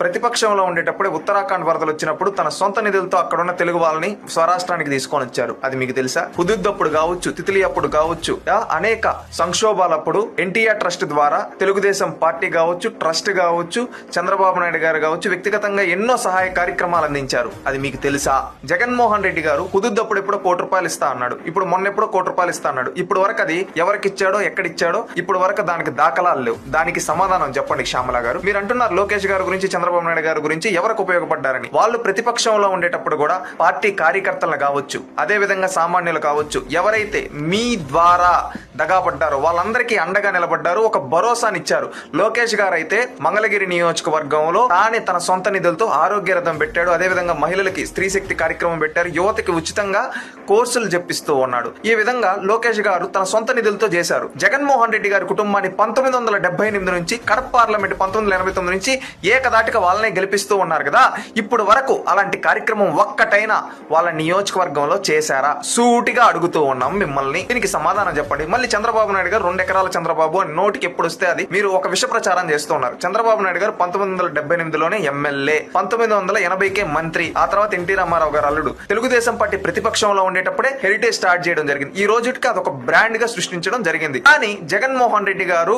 ప్రతిపక్షంలో ఉండేటప్పుడే ఉత్తరాఖండ్ వరదలు వచ్చినప్పుడు తన సొంత నిధులతో అక్కడ ఉన్న తెలుగు వాళ్ళని స్వరాష్ట్రానికి తీసుకొని వచ్చారు అది మీకు తెలుసా? హుదుద్దప్పుడు కావచ్చు తితిలి అప్పుడు కావచ్చు ఆ, అనేక సంక్షోభాలప్పుడు ఎన్టీఆర్ ట్రస్ట్ ద్వారా తెలుగుదేశం పార్టీ కావచ్చు ట్రస్ట్ కావచ్చు చంద్రబాబు నాయుడు గారు కావచ్చు వ్యక్తిగతంగా ఎన్నో సహాయ కార్యక్రమాలు అందించారు. అది మీకు తెలుసా? జగన్మోహన్ రెడ్డి గారు హుదుద్దప్పుడు ఎప్పుడో కోటి రూపాయలు ఇస్తా అన్నాడు. ఇప్పుడు మొన్న ఎప్పుడో కోటి రూపాయలు ఇస్తా అన్నాడు. ఇప్పుడు వరకు అది ఎవరికి ఇచ్చాడో ఎక్కడిచ్చాడో ఇప్పుడు వరకు దానికి దాఖలాలు లేవు. దానికి సమాధానం చెప్పండి శ్యామల గారు. మీరు అంటున్నారు లోకేష్ గారి గురించి చంద్రబాబు నాయుడు గారి గురించి ఎవరికి ఉపయోగపడ్డారని? వాళ్ళు ప్రతిపక్షంలో ఉండేటప్పుడు కూడా పార్టీ కార్యకర్తలు కావచ్చు అదే విధంగా సామాన్యులు కావచ్చు ఎవరైతే మీ ద్వారా దగాపడ్డారో. వాళ్ళందరికీ అండగా నిలబడ్డారు. ఒక భరోసానిచ్చారు. లోకేష్ గారు అయితే మంగళగిరి నియోజకవర్గంలో తానే తన సొంత నిధులతో ఆరోగ్య రథం పెట్టాడు. అదే విధంగా మహిళలకి స్త్రీ శక్తి కార్యక్రమం పెట్టారు. యువతకి ఉచితంగా కోర్సులు చెప్పిస్తూ ఉన్నాడు. ఈ విధంగా లోకేష్ గారు తన సొంత నిధులతో చేశారు. జగన్మోహన్ రెడ్డి గారి కుటుంబాన్ని పంతొమ్మిది వందల డెబ్బై ఎనిమిది నుంచి కడప పార్లమెంట్ పంతొమ్మిది వందల ఎనభై తొమ్మిది నుంచి ఏకదాటిగా వాళ్ళనే గెలిపిస్తూ ఉన్నారు కదా. ఇప్పుడు వరకు అలాంటి కార్యక్రమం ఒక్కటైనా వాళ్ళ నియోజకవర్గంలో చేశారా? సూటిగా అడుగుతూ ఉన్నాం మిమ్మల్ని. దీనికి సమాధానం చెప్పండి. మళ్ళీ చంద్రబాబు నాయుడు గారు రెండు ఎకరాల చంద్రబాబు అని నోటికి ఎప్పుడు వస్తే అది మీరు ఒక విష ప్రచారం చేస్తూ ఉన్నారు. చంద్రబాబు నాయుడు గారు పంతొమ్మిది వందల డెబ్బై ఎనిమిదిలోనే ఎమ్మెల్యే పంతొమ్మిది వందల ఎనభైకే మంత్రి ఆ తర్వాత ఎన్టీ రామారావు గారు అల్లుడు. తెలుగుదేశం పార్టీ ప్రతిపక్షంలో ఉండేటప్పుడే హెరిటేజ్ స్టార్ట్ చేయడం జరిగింది. ఈ రోజుకి అదొక బ్రాండ్గా సృష్టించడం జరిగింది. కానీ జగన్మోహన్ రెడ్డి గారు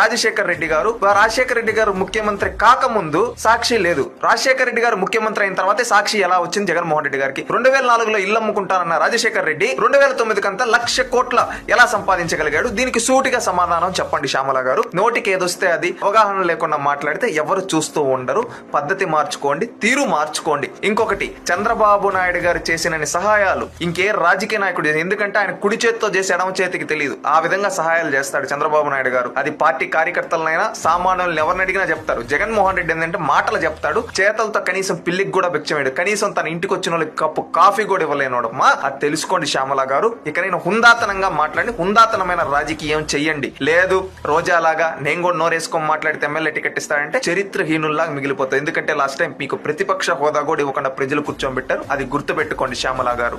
రాజశేఖర్ రెడ్డి గారు రాజశేఖర్ రెడ్డి గారు ముఖ్యమంత్రి కాకముందు సాక్షి లేదు. రాజశేఖర్ రెడ్డి గారు ముఖ్యమంత్రి అయిన తర్వాతే సాక్షి ఎలా వచ్చింది జగన్మోహన్ రెడ్డి గారికి? రెండు వేల నాలుగులో ఇల్లు అమ్ముకుంటానన్న రాజశేఖర్ రెడ్డి రెండు వేల తొమ్మిది కంతా లక్ష కోట్ల ఎలా సంపాదించారు సంపాదించగలిగాడు దీనికి సూటిగా సమాధానం చెప్పండి శ్యామల గారు. నోటికి ఏదొస్తే అది అవగాహన లేకుండా మాట్లాడితే ఎవరు చూస్తూ ఉండరు. పద్ధతి మార్చుకోండి తీరు మార్చుకోండి. ఇంకొకటి చంద్రబాబు నాయుడు గారు చేసిన సహాయాలు ఇంకే రాజకీయ నాయకుడు ఎందుకంటే ఆయన కుడి చేతితో చేసి ఎడమ చేతికి తెలియదు. ఆ విధంగా సహాయాలు చేస్తాడు చంద్రబాబు నాయుడు గారు. అది పార్టీ కార్యకర్తలనైనా సామాన్యులను ఎవరిని అడిగినా చెప్తారు. జగన్మోహన్ రెడ్డి ఏంటంటే మాటలు చెప్తాడు. చేతలతో కనీసం పిల్లికి కూడా భిక్షమేడు కనీసం తన ఇంటికి వచ్చిన వాళ్ళకి కప్పు కాఫీ కూడా ఇవ్వలేనోడు. మా అది తెలుసుకోండి శ్యామల గారు. ఇక నేను హుందాతనంగా మాట్లాడి నూతనమైన రాజకీయం చెయ్యండి. లేదు రోజాలాగా నేను కూడా నోరేసుకొని మాట్లాడితే ఎమ్మెల్యే టికెట్ ఇస్తారంటే చరిత్రహీనుల్లాగా మిగిలిపోతాయి. ఎందుకంటే లాస్ట్ టైం మీకు ప్రతిపక్ష హోదా కూడా ఇవ్వకుండా ప్రజలు కూర్చోబెట్టారు. అది గుర్తుపెట్టుకోండి శ్యామలా గారు